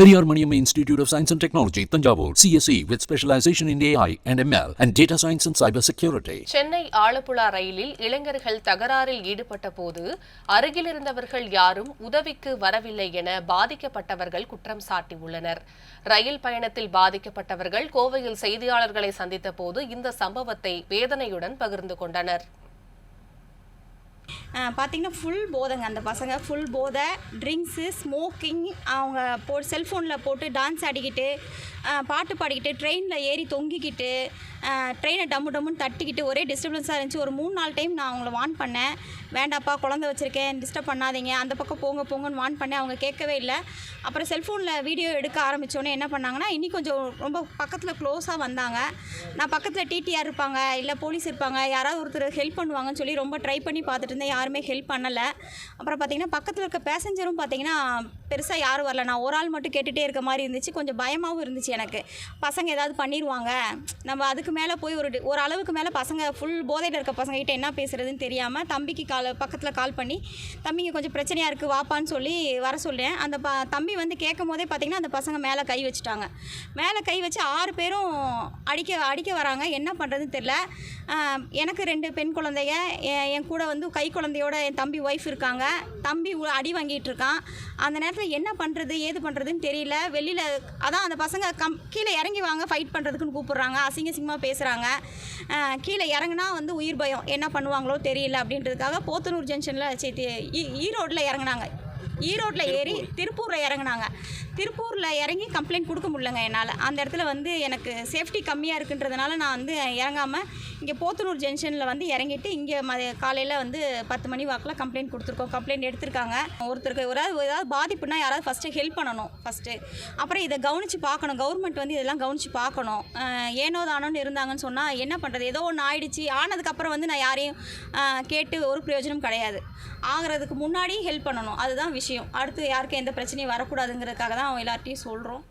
Periyar Maniam institute of science and technology Thanjavur CSC with specialization in AI and ML and data science and cyber security Chennai Alappuzha ரயிலில் இளைஞர்கள் தகராறில் ஈடுபட்ட போது அருகில் இருந்தவர்கள் யாரும் உதவிக்கு வரவில்லை என பாதிக்கப்பட்டவர்கள் குற்றம் சாட்டியுள்ளனர். ரயில் பயணத்தில் பாதிக்கப்பட்டவர்கள் கோவையில் செய்தியாளர்களை சந்தித்த போது இந்த சம்பவத்தை வேதனையுடன் பகிர்ந்து கொண்டனர். பார்த்தீங்கன்னா ஃபுல் போதைங்க. அந்த பசங்க ஃபுல் போதை ட்ரிங்க்ஸு ஸ்மோக்கிங் அவங்க போ செல்ஃபோனில் போட்டு டான்ஸ் ஆடிக்கிட்டு பாட்டு பாடிக்கிட்டு ட்ரெயினில் ஏறி தொங்கிக்கிட்டு ட்ரெயினை டம்மு டம்முன்னு தட்டிக்கிட்டு ஒரே டிஸ்டர்பன்ஸாக இருந்துச்சு. ஒரு மூணு நாலு டைம் நான் அவங்கள வான் பண்ணேன். வேண்டாப்பா குழந்தை வச்சுருக்கேன் டிஸ்டர்ப் பண்ணாதீங்க. அந்த பக்கம் போங்க போங்கன்னு வான் பண்ணேன். அவங்க கேட்கவே இல்லை. அப்புறம் செல்ஃபோனில் வீடியோ எடுக்க ஆரம்பித்தோன்னே என்ன பண்ணாங்கன்னா இன்னி கொஞ்சம் ரொம்ப பக்கத்தில் க்ளோஸாக வந்தாங்க. நான் பக்கத்தில் டிடிஆர் இருப்பாங்க இல்லை போலீஸ் இருப்பாங்க யாராவது ஒருத்தர் ஹெல்ப் பண்ணுவாங்கன்னு சொல்லி ரொம்ப ட்ரை பண்ணி பார்த்துட்டு இருந்தேன். யாருமே ஹெல்ப் பண்ணலை. அப்புறம் பார்த்திங்கன்னா பக்கத்தில் இருக்க பேசஞ்சரும் பார்த்தீங்கன்னா பெருசாக யாரும் வரல. நான் ஒரு ஆள் மட்டும் கேட்டுகிட்டே இருக்க மாதிரி இருந்துச்சு. கொஞ்சம் பயமாகவும் இருந்துச்சு எனக்கு. பசங்க ஏதாவது பண்ணிடுவாங்க நம்ம அதுக்கு மேலே போய் ஒரு ஒரு அளவுக்கு மேலே பசங்க ஃபுல் போதையில் இருக்க பசங்ககிட்ட என்ன பேசுகிறதுன்னு தெரியாமல் தம்பிக்கு கால் பக்கத்தில் கால் பண்ணி தம்பிங்க கொஞ்சம் பிரச்சனையாக இருக்குது வாப்பான்னு சொல்லி வர சொல்லேன் அந்த ப தம்பி வந்து கேட்கும் போதே பார்த்திங்கன்னா அந்த பசங்க மேலே கை வச்சுட்டாங்க. மேலே கை வச்சு ஆறு பேரும் அடிக்க அடிக்க வராங்க. என்ன பண்ணுறதுன்னு தெரில. எனக்கு ரெண்டு பெண் குழந்தைய என் என் கூட வந்து கை குழந்தையோட என் தம்பி ஒய்ஃப் இருக்காங்க. தம்பி அடி வாங்கிட்டு இருக்கான். அந்த நேரத்தில் என்ன பண்ணுறது ஏது பண்ணுறதுன்னு தெரியல. வெளியில் அதான் அந்த பசங்க கம் கீழே இறங்கி வாங்க ஃபைட் பண்ணுறதுக்குன்னு கூப்பிடுறாங்க. அசிங்க அசிங்கமாக பேசுகிறாங்க கீழே இறங்குனா வந்து உயிர் பயம். என்ன பண்ணுவாங்களோ தெரியல அப்படின்றதுக்காக போத்தனூர் ஜங்ஷனில் சேர்த்து ஈரோட்டில் இறங்குனாங்க. ஈரோட்டில் ஏறி திருப்பூரில் இறங்குனாங்க. திருப்பூரில் இறங்கி கம்ப்ளைண்ட் கொடுக்க முடியலங்க என்னால். அந்த இடத்துல வந்து எனக்கு சேஃப்டி கம்மியாக இருக்குன்றதுனால நான் வந்து இறங்காமல் இங்கே போத்தனூர் ஜங்ஷனில் வந்து இறங்கிட்டு இங்கே ம காலையில் வந்து பத்து மணி வாக்கில் கம்ப்ளைண்ட் கொடுத்துருக்கோம். கம்ப்ளைண்ட் எடுத்திருக்காங்க. ஒருத்தருக்கு ஒரு ஏதாவது பாதிப்புனா யாராவது ஃபஸ்ட்டு ஹெல்ப் பண்ணணும் ஃபஸ்ட்டு அப்புறம் இதை கவனித்து பார்க்கணும். கவர்மெண்ட் வந்து இதெல்லாம் கவனித்து பார்க்கணும். ஏனோ தானோன்னு இருந்தாங்கன்னு சொன்னால் என்ன பண்ணுறது ஏதோ ஒன்று ஆயிடுச்சு. ஆனதுக்கப்புறம் வந்து நான் யாரையும் கேட்டு ஒரு பிரயோஜனம் கிடையாது. ஆகிறதுக்கு முன்னாடி ஹெல்ப் பண்ணணும். அதுதான் விஷயம். அடுத்து யாருக்கும் எந்த பிரச்சனையும் வரக்கூடாதுங்கிறதுக்காக தான் எல்லார்ட்டையும் சொல்கிறோம்